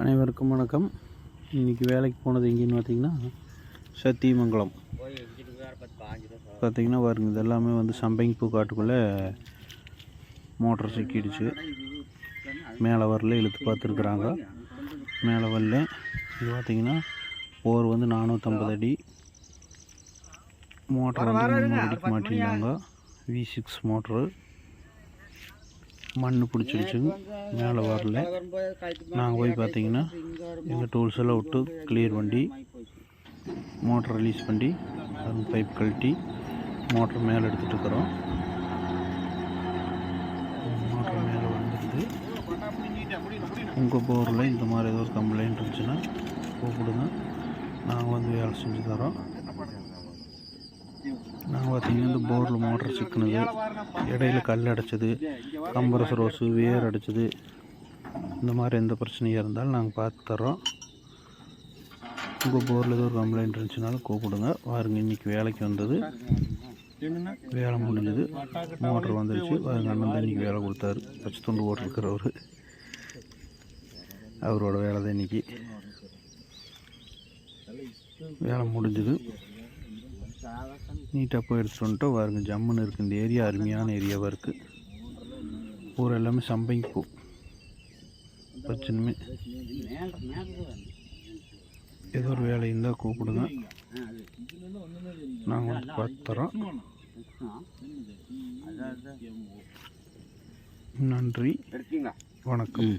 அனைவருக்கும் வணக்கம். இன்றைக்கி வேலைக்கு போனது எங்கேன்னு பார்த்தீங்கன்னா சத்தியமங்கலம். பார்த்தீங்கன்னா பாருங்க இது எல்லாமே வந்து சம்பங்கி காட்டுக்குள்ளே மோட்டர் சிக்கிடுச்சு. மேலே வரல இழுத்து பார்த்துருக்குறாங்க. மேலே வரல. இது பார்த்திங்கன்னா போர் வந்து நானூற்றம்பது அடி. மோட்டர் வந்து மூணு அடிக்கு மாட்டிருந்தாங்க வி சிக்ஸ் மோட்ரு மண் பிடிச்சிடுச்சு மேலே வரல. நாங்கள் போய் பார்த்தீங்கன்னா எங்கள் டூல்ஸ் எல்லாம் விட்டு கிளியர் பண்ணி மோட்டர் ரிலீஸ் பண்ணி அது பைப் கழட்டி மோட்டர் மேலே எடுத்துகிட்டு இருக்கிறோம். மோட்டர் மேலே வந்துடுது. உங்கள் போரில் இந்த மாதிரி ஏதோ ஒரு கம்ப்ளைண்ட் இருந்துச்சுன்னா கூப்பிடுங்க. நாங்கள் வந்து வேலை செஞ்சு தரோம். பார்த்தீங்கன்னா இந்த போரில் மோட்டர் சிக்கினது. இடையில கல் அடைச்சது. கம்பரஸ் ரோஸு வேர் அடைச்சது. இந்த மாதிரி எந்த பிரச்சனையாக இருந்தாலும் நாங்கள் பார்த்து தரோம் உங்கள் போரில் ஏதோ ஒரு கம்ப்ளைண்ட் இருந்துச்சுனாலும் கூப்பிடுங்க. பாருங்கள் இன்றைக்கி வேலைக்கு வந்தது. வேலை முடிஞ்சது. மோட்டர் வந்துருச்சு. பாருங்க அண்ணன் தான் இன்றைக்கி வேலை கொடுத்தாரு. பச்சை துண்டு ஓட்டிருக்கிறவர் அவரோட வேலை தான் இன்றைக்கி வேலை முடிஞ்சது. நீட்டாக போய் எடுத்துகிட்டு வந்துட்டோம் பாருங்க ஜம்முன்னு இருக்குது இந்த ஏரியா அருமையான ஏரியாவாக இருக்குது பூரா எல்லாமே சம்பங்கி பூ. பிரச்சனையுமே. ஏதோ ஒரு வேலை இருந்தால் கூப்பிடுங்க. நாங்கள் வந்து பார்த்து தரோம் நன்றி. வணக்கம்.